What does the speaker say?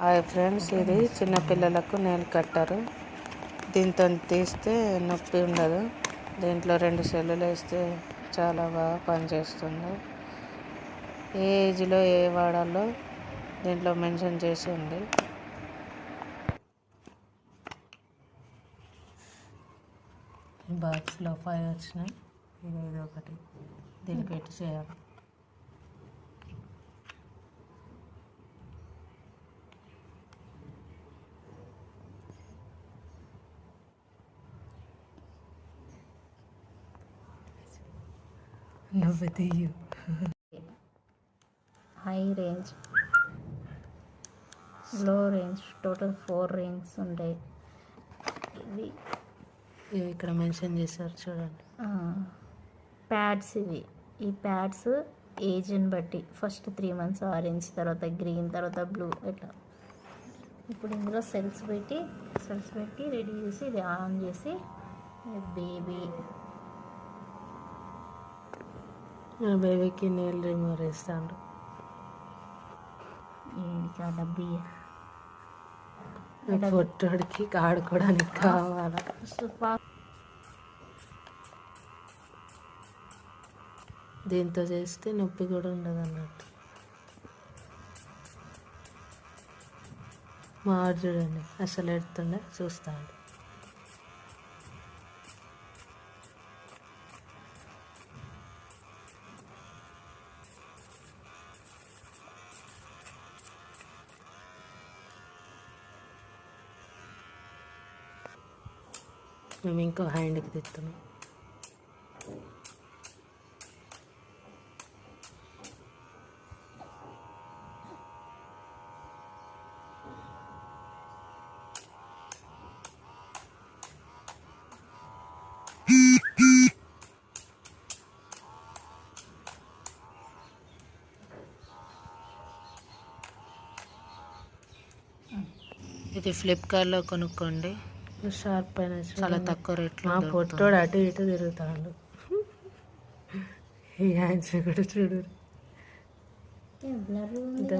Hi friends ఇది చిన్నపిల్లలకు నేను కట్టరు. దీంతో తీస్తే నొప్పి ఉండదు. దీంట్లో రెండు సెల్లులు వేస్తే చాలా బాగా పనిచేస్తుంది. ఏ ఏజ్లో ఏ వాడాలో దీంట్లో మెన్షన్ చేసి ఉంది. బాక్స్లో ఫైవ్ వచ్చినాయి. ఇది ఇది ఒకటి. దీన్ని పెట్టి చేయాలి. నువ్వు తీయు హై రేంజ్లో రేంజ్ టోటల్ ఫోర్ రేంజ్ ఉంటాయి ఇవి. ఇవి ఇక్కడ మెన్షన్ చేశారు చూడండి. ప్యాడ్స్ ఇవి. ఈ ప్యాడ్స్ ఏజ్ని బట్టి ఫస్ట్ త్రీ మంత్స్ ఆరెంజ్ తర్వాత గ్రీన్ తర్వాత బ్లూ ఇట్లా. ఇప్పుడు ఇందులో సెల్స్ పెట్టి సెల్స్ పెట్టి రెడీ చేసి ఇది ఆన్ చేసి బేబీ బేబీకి నెయిల్ రిమూవర్ వేస్తాడు పొట్టోడికి ఆడుకోవడానికి కావాలా? దీంతో చేస్తే నొప్పి కూడా ఉండదు అన్నట్టు మా చూడండి అసలు ఎడుతుండే చూస్తాడు. మేము ఇంకో హ్యాండ్కి తెస్తున్నాం ఇది ఫ్లిప్కార్ట్లో కొనుక్కోండి. షార్ప్ అయిన చాలా తక్కువ రేట్లో మా పొట్టోడు అటు ఇటు తిరుగుతాడు. ఈ హ్యాండ్స్ కూడా చూడు. బ్లర్ ఇంత